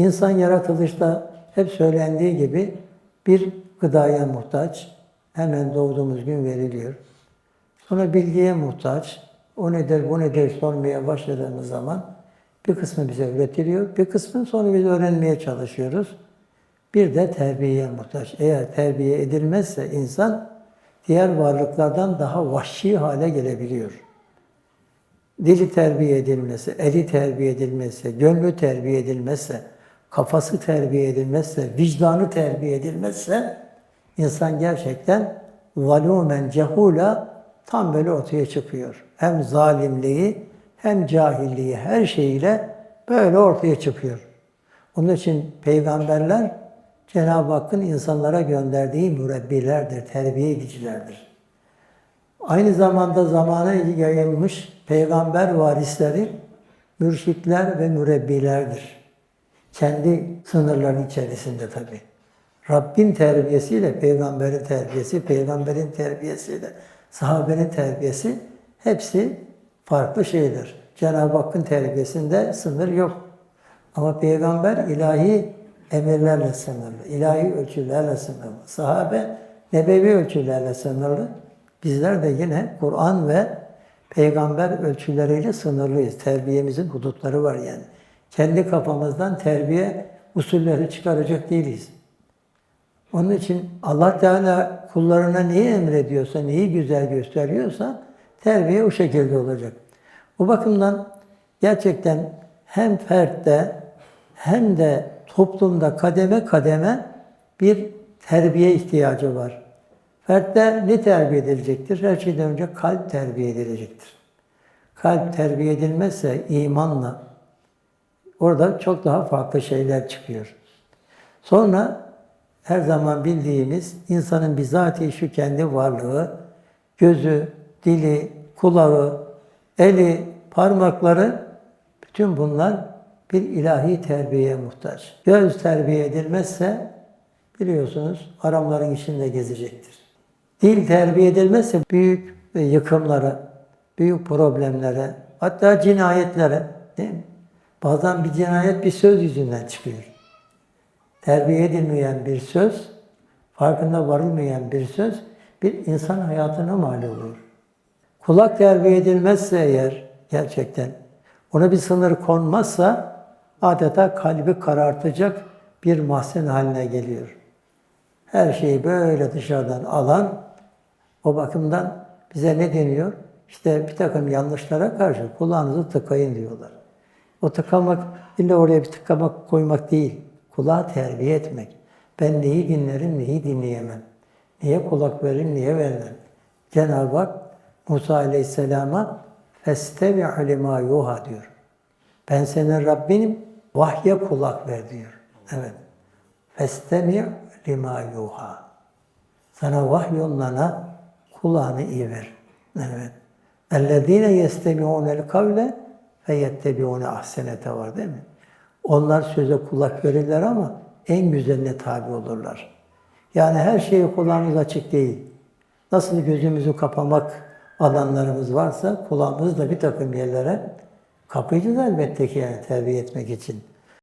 İnsan yaratılışta hep söylendiği gibi bir gıdaya muhtaç. Hemen doğduğumuz gün veriliyor. Sonra bilgiye muhtaç. O nedir, bu nedir sormaya başladığımız zaman bir kısmı bize üretiliyor, bir kısmını sonra biz öğrenmeye çalışıyoruz. Bir de terbiyeye muhtaç. Eğer terbiye edilmezse insan diğer varlıklardan daha vahşi hale gelebiliyor. Dili terbiye edilmesi, eli terbiye edilmesi, gönlü terbiye edilmezse, kafası terbiye edilmezse, vicdanı terbiye edilmezse insan gerçekten valumen cehula tam böyle ortaya çıkıyor. Hem zalimliği hem cahilliği her şeyiyle böyle ortaya çıkıyor. Onun için peygamberler Cenab-ı Hakk'ın insanlara gönderdiği mürebbilerdir, terbiye edicilerdir. Aynı zamanda zamana yayılmış peygamber varisleri mürşitler ve mürebbilerdir. Kendi sınırların içerisinde tabi. Rabbin terbiyesiyle peygamberin terbiyesi, peygamberin terbiyesiyle sahabenin terbiyesi hepsi farklı şeydir. Cenab-ı Hakk'ın terbiyesinde sınır yok. Ama peygamber ilahi emirlerle sınırlı, ilahi ölçülerle sınırlı. Sahabe nebevi ölçülerle sınırlı. Bizler de yine Kur'an ve peygamber ölçüleriyle sınırlıyız. Terbiyemizin hudutları var yani. Kendi kafamızdan terbiye usulleri çıkaracak değiliz. Onun için Allah Teala kullarına neyi emrediyorsa, neyi güzel gösteriyorsa terbiye o şekilde olacak. Bu bakımdan gerçekten hem fertte hem de toplumda kademe kademe bir terbiye ihtiyacı var. Fertte ne terbiye edilecektir? Her şeyden önce kalp terbiye edilecektir. Kalp terbiye edilmezse imanla orada çok daha farklı şeyler çıkıyor. Sonra her zaman bildiğimiz insanın bizatihi şu kendi varlığı, gözü, dili, kulağı, eli, parmakları bütün bunlar bir ilahi terbiyeye muhtaç. Göz terbiye edilmezse biliyorsunuz haramların içinde gezecektir. Dil terbiye edilmezse büyük yıkımlara, büyük problemlere, hatta cinayetlere değil mi? Bazen bir cinayet bir söz yüzünden çıkıyor. Terbiye edilmeyen bir söz, farkında varılmayan bir söz bir insan hayatına mal oluyor. Kulak terbiye edilmezse eğer gerçekten ona bir sınır konmazsa adeta kalbi karartacak bir mahzen haline geliyor. Her şeyi böyle dışarıdan alan o bakımdan bize ne deniyor? İşte bir takım yanlışlara karşı kulağınızı tıkayın diyorlar. O tıkamak illa oraya bir tıkamak koymak değil. Kulağı terbiye etmek. Ben neyi dinlerim, neyi dinleyemem. Niye kulak veririm, niye vermem. Cenab-ı Hak Musa Aleyhisselam'a فَاسْتَمِعْ لِمَا yuha diyor. Ben senin Rabbinim, vahye kulak ver diyor. Evet. فَاسْتَمِعْ لِمَا yuha. Sana vahyolunana kulağını iyi ver. Evet. اَلَّذ۪ينَ يَسْتَمِعُونَ الْقَوْلَ Feyette bir ona ahsenete var değil mi? Onlar söze kulak verirler ama en güzeline tabi olurlar. Yani her şeye kulağımız açık değil. Nasıl gözümüzü kapamak alanlarımız varsa kulağımızı da bir takım yerlere kapayacağız elbette ki yani terbiye etmek için.